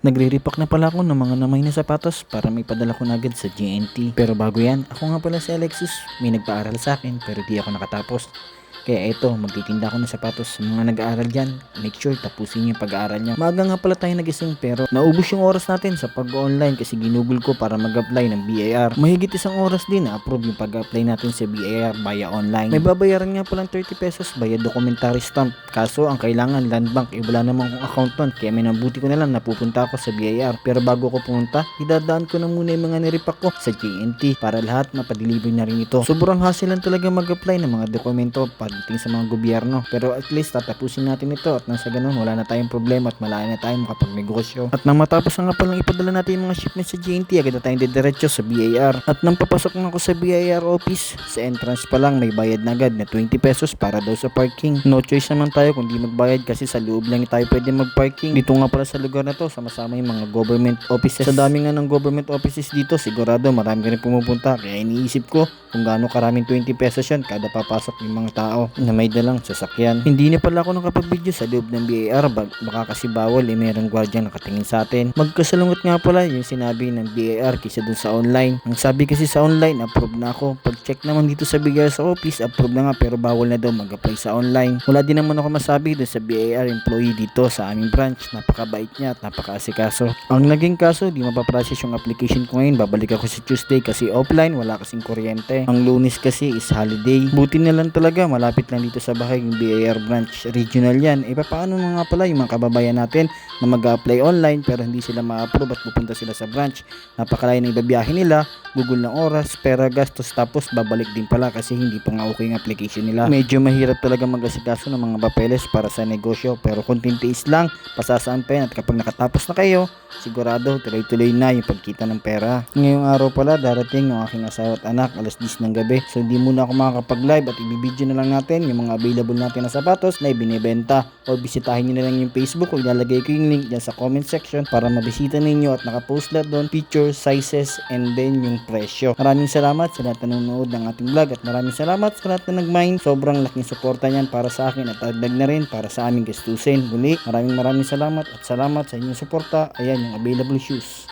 Nagre-repack na pala ako ng mga namay na sapatos para may padala ko na agad sa GNT. Pero bago yan, ako nga pala si Alexis. May nagpaaral sa akin pero di ako nakatapos. Kaya eto, magtitinda ako ng sapatos sa mga nag-aaral dyan. Make sure tapusin yung pag-aaral niyo. Maaga nga pala tayo nagising pero naubos yung oras natin sa pag-online kasi ginugol ko para mag-apply ng BAR. Mahigit isang oras din na approve yung pag-apply natin sa BAR via online. May babayaran nga palang 30 pesos via documentary stamp. Kaso ang kailangan land bank, eh wala namang kong account nun. Kaya may nabuti ko na lang napupunta ako sa BAR. Pero bago ko pumunta, idadaan ko na muna yung mga niripak ko sa GNT para lahat mapadeliver na rin ito. Sobrang hassle lang talaga mag-apply ng mga dokumento pagdating sa mga gobyerno. Pero at least tatapusin natin ito at nang sa ganun wala na tayong problema at malaya na tayong makapagnegosyo. At nang matapos na nga palang ipadala natin yung mga shipment sa GNT, agad na tayong didiretso sa BAR. At nang papasok na ako sa BAR office, sa entrance pa lang may bayad na agad na 20 pesos para daw sa parking. No choice naman tayo kundi magbayad kasi sa loob lang tayo pwede mag-parking. Dito nga pala sa lugar na to, sama-sama yung mga government offices. Sa dami nga ng government offices dito, sigurado marami ka rin pumupunta. Kaya iniisip ko kung gaano karaming 20 pesos yan kada papasok yung mga tao na may dalang sasakyan. Hindi na pala ako nakapag-video sa loob ng BAR bag baka kasi bawal eh merong gwardiya nakatingin sa atin. Magkasalungot nga pala yung sinabi ng BAR kaysa dun sa online. Ang sabi kasi sa online, approve na ako. Pag-check naman dito sa BAR sa office, approve na nga pero bawal na daw mag-apply sa online. Wala din naman ako masabi dun sa BAR employee dito sa aming branch. Napakabait niya at napakaasikaso. Ang naging kaso, di mapaprocess yung application ko ngayon. Babalik ako sa Tuesday kasi offline, wala kasing kuryente. Ang lunes kasi is holiday. Buti na lang talaga, malapit lang dito sa bahay yung BAR branch. Regional yan. E paano nga pala yung mga kababayan natin na mag-apply online pero hindi sila ma-approve at pupunta sila sa branch. Napakalayo ng ibabiyahe nila, gugol ng oras, pera, gastos, tapos babalik din pala kasi hindi pa nga okay yung application nila. Medyo mahirap talaga mag-asikaso ng mga papeles para sa negosyo pero konting tiis lang, pasasaan pa yan at kapag nakatapos na kayo, sigurado tuloy-tuloy na yung pagkita ng pera. Ngayong araw pala darating yung aking asawa at anak alas 10 ng gabi. So hindi muna ako makakapag-live at ibibideo na lang natin yung mga available natin na sapatos na ibinebenta o bisitahin nyo na lang yung Facebook o ilalagay ko yung link dyan sa comment section para mabisita ninyo at nakapost lahat doon pictures, sizes, and then yung presyo. Maraming salamat sa lahat na nanonood ng ating vlog at maraming salamat sa lahat na nag-mind. Sobrang laking suporta niyan para sa akin at dagdag na rin para sa aming gastusin. Muli, maraming maraming salamat at salamat sa inyong suporta. Ayan yung available shoes.